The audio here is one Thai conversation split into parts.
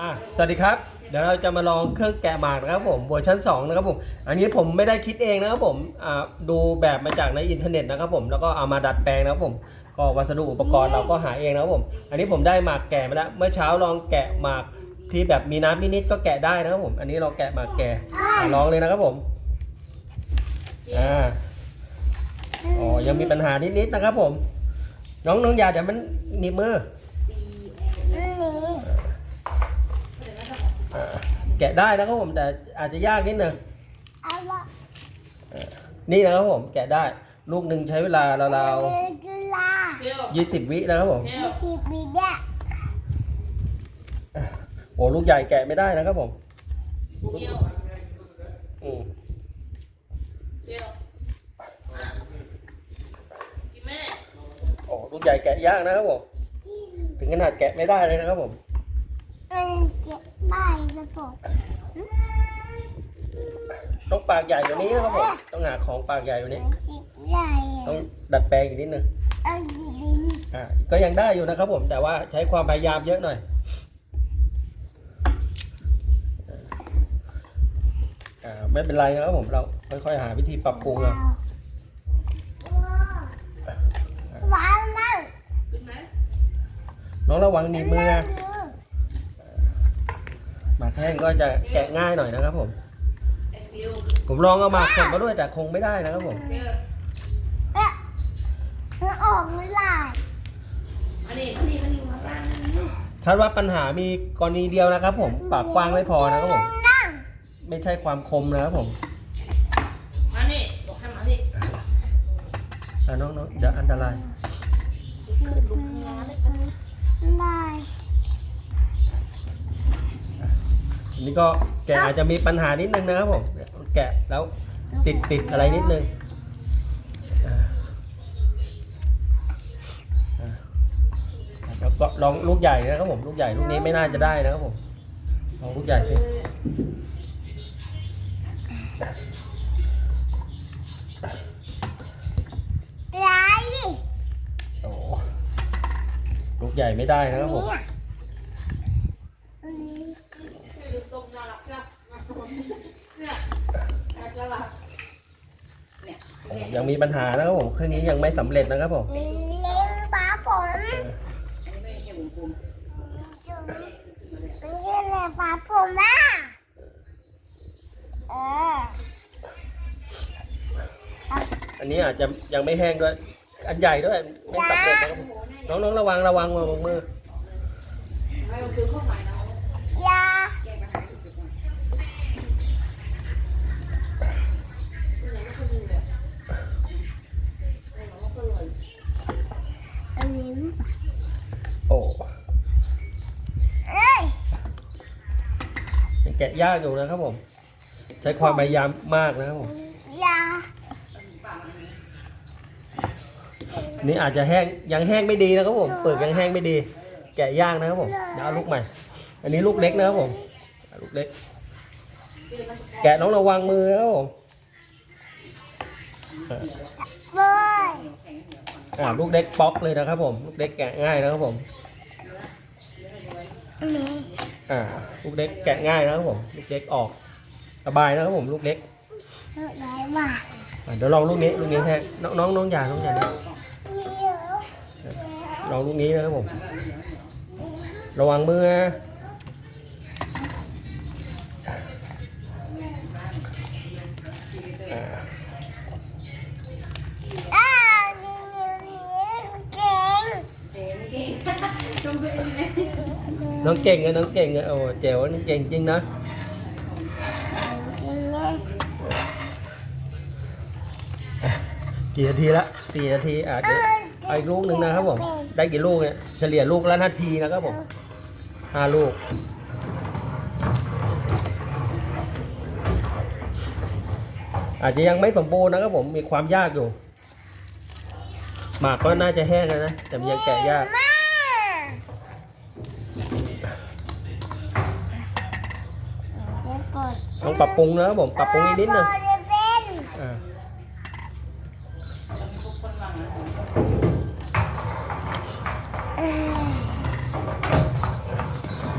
อะสวัสดีครับ เดี๋ยวเราจะมาลองเครื่องแกะหมากนะครับผมเวอร์ชัน2นะครับผมอันนี้ผมไม่ได้คิดเองนะครับผมอ่าดูแบบมาจากในอินเทอร์เน็ตนะครับผมแล้วก็เอามาดัดแปลงนะครับผมก็วัสดุอุปกรณ์เราก็หาเองนะครับผม อันนี้ผมได้หมากแกะมาแล้วเมื่อเช้าลองแกะหมากที่แบบมีน้ำนิดๆก็แกะได้นะครับผม อันนี้เราแกะหมากแกะอะลองเลยนะครับผมอ่าอ๋อยังมีปัญหานิดๆนะครับผม น้องน้องอยาเดี๋ยวมันหนีบมือ แกะได้นะครับผมแต่อาจจะยากนิดนึงนี่นะครับผมแกะได้ ลูกหนึ่งใช้เวลาราวจุฬาเที่ยวๆยี่สิบวินะครับผมเที่ยวทีวีเนี่ยโอ้ลูกใหญ่แกะไม่ได้นะครับผมเที่ยวอืมเที่ยวกินแม่โอ้ลูกใหญ่แกะยากนะครับผม ถึงขนาดแกะไม่ได้เลยนะครับผมมันเก็บ ได้นะผมต้องปากใหญ่กว่านี้นะครับผมต้องหาของปากใหญ่กว่านี้เก็บได้ต้องดัดแปลงอีกนิดนึงเอาดีดีอ่าก็ยังได้อยู่นะครับผมแต่ว่าใช้ความพยายามเยอะหน่อยอ่าไม่เป็นไรนะครับผมเราค่อยๆหาวิธีปรับปรุงเอาว้าวนั่งกินไหมน้องระวังหนีบมือนะ หมากแห้งก็จะแกะง่ายหน่อยนะครับผมไอ้ฟิวผมลองเอาหมากแข็งมาด้วยแต่คงไม่ได้นะครับผมเที่ยวเอ๊ะมันออกไม่ได้อันนี้อันนี้มันอยู่ข้างล่างนั่นคาดว่าปัญหามีกรณีเดียวนะครับ ผมปากกว้างไม่พอนะครับผม นั่งไม่ใช่ความคมนะครับผมมานี่บอกให้มานี่อะน้องๆเดี๋ยวอันตรายได้ อันนี้ก็แกะอาจจะมีปัญหานิดนึงนะครับผม แกะแล้วติดติดอะไรนิดนึงอ่าอ่าแล้วก็ลองลูกใหญ่นะครับผม ลูกใหญ่ลูกนี้ไม่น่าจะได้นะครับผม ลองลูกใหญ่สิไรโอ้ลูกใหญ่ไม่ได้นะครับผม เนี่ยอันนี้ คือตรงน่ารักจ้ะ เนี่ยน่ารักเนี่ยยังมีปัญหานะครับผมเครื่องนี้ยังไม่สำเร็จนะครับผมเล่นปลาผมอันนี้ไม่ใช่บุ๋มบุ๋มไม่ใช่เล่นปลาผมนะเอออันนี้อาจจะยังไม่แห้งด้วย อันใหญ่ด้วยไม่สำเร็จนะครับผมน้องๆระวังระวังระวังมือให้มันคือข้าวใหม่นะ แกะยากอยู่นะครับผม ใช้ความพยายามมากนะครับผมยานี่อาจจะแห้งยังแห้งไม่ดีนะครับผมเปลือกยังแห้งไม่ดี แกะยากนะครับผมเดี๋ยวเอาลูกใหม่ อันนี้ลูกเล็กนะครับผมลูกเล็ก แกะน้องระวังมือนะครับผมอ่าลูกเล็กป๊อกเลยนะครับผม ลูกเล็กแกะง่ายนะครับผม อันนี้อ่าลูกเล็กแกะง่ายนะครับผมลูกเล็กออกสบายนะครับผมลูกเล็กไหนมาอะเดี๋ยวลองลูกนี้ลูกนี้แห้งน้องน้องน้องยาน้องยานะเดี๋ยวลองลูกนี้นะครับผม ระวังมือนะอ่านี่นี่นี่เก่ง น้องเก่งอะน้องเก่งอะโอ้เจ๋วน้องเก่งจริงนะเก่งเลยกี่นาทีละสี่นาทีอะเดี๋ยวเอาอีกลูกหนึ่งนะครับผมได้กี่ลูกเนี่ยเฉลี่ยลูกละนาทีนะครับผมห้าลูกอาจจะยังไม่สมบูรณ์นะครับผมมีความยากอยู่หมากก็น่าจะแห้งแล้วนะแต่มันยังแกะยาก มาเดี๋ยวก่อน ต้องปรับปรุงนะครับผมปรับปรุงอีกนิดนึงอ่า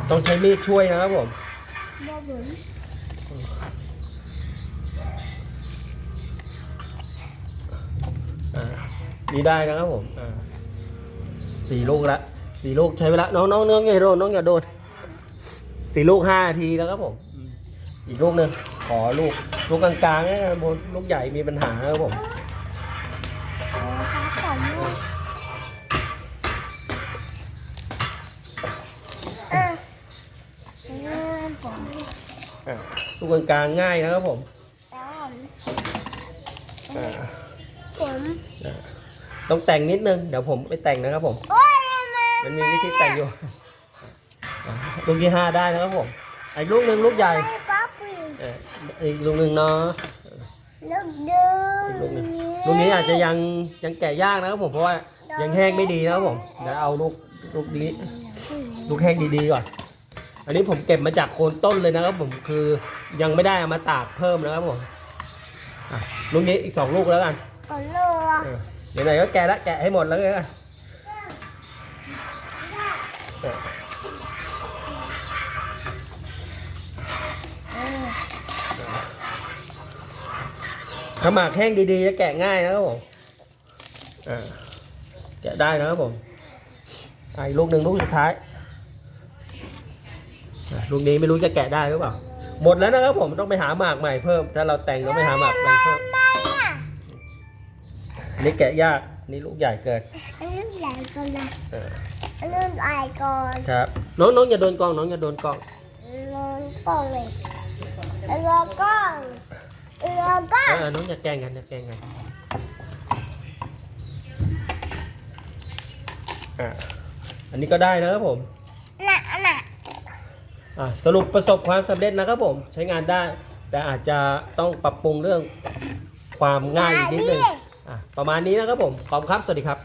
ต้องใช้มีดช่วยนะครับผมนี่ได้นะครับผมสี่ลูกละสี่ลูกใช้เวลาน้องน้องน้องอย่าโดนน้องอย่าโดนสี่ลูกห้านาทีแล้วครับผม อีกลูกหนึ่งขอลูกลูกกลางๆนะครับผมลูกใหญ่มีปัญหาครับผมเอาครับผมอะเงินผมอ่าลูกกลางๆง่ายนะครับผมแล้วผมอ่าผมอ่าต้องแต่งนิดนึงเดี๋ยวผมไปแต่งนะครับผม โอ้ยมันมีวิธีแต่งอยู่อ่าลูกที่ห้าได้นะครับผมอีกลูกหนึ่งลูกใหญ่ไปป๊อปปี้ เอ่ออีกลูกหนึ่งเนาะลูกเดิอีกลูกหนึ่งลูกนี้อาจจะยังยังแกะยากนะครับผมเพราะว่ายังแห้งไม่ดีนะครับผมเดี๋ยวเอาลูกลูกนี้ลูกแห้งดีๆก่อน อันนี้ผมเก็บมาจากโคนต้นเลยนะครับผมคือยังไม่ได้เอามาตากเพิ่มนะครับผมอะลูกนี้อีกสองลูกแล้วกันก่อนเลือเออเดี๋ยวไหนก็แกะละแกะให้หมดแล้วกัน เออ ถ้าหมากแห้งดีๆจะแกะง่ายนะครับผมอ่าแกะได้นะครับผมอะอีกลูกหนึ่งลูกสุดท้ายอะลูกนี้ไม่รู้จะแกะได้หรือเปล่า หมดแล้วนะครับผมต้องไปหาหมากใหม่เพิ่ม ถ้าเราแต่งต้องไปหาหมากใหม่เพิ่มได้อะอันนี่แกะยากนี่ลูกใหญ่เกินอันนี้ใหญ่ก่อนนะเอออันนี้ใหญ่ก่อนครับน้องน้องอย่าโดนกล้องน้องอย่าโดนกล้องลงก่อนเลยแล้วก็ แล้วก็เออน้องอย่าแกล้งกันอย่าแกล้งกันอะอันนี้ก็ได้นะครับผมนะน่ะอะสรุปประสบความสำเร็จนะครับผม ใช้งานได้ แต่อาจจะต้องปรับปรุงเรื่องความง่ายอีกนิดนึงอะประมาณนี้นะครับผม ขอบคุณครับ สวัสดีครับ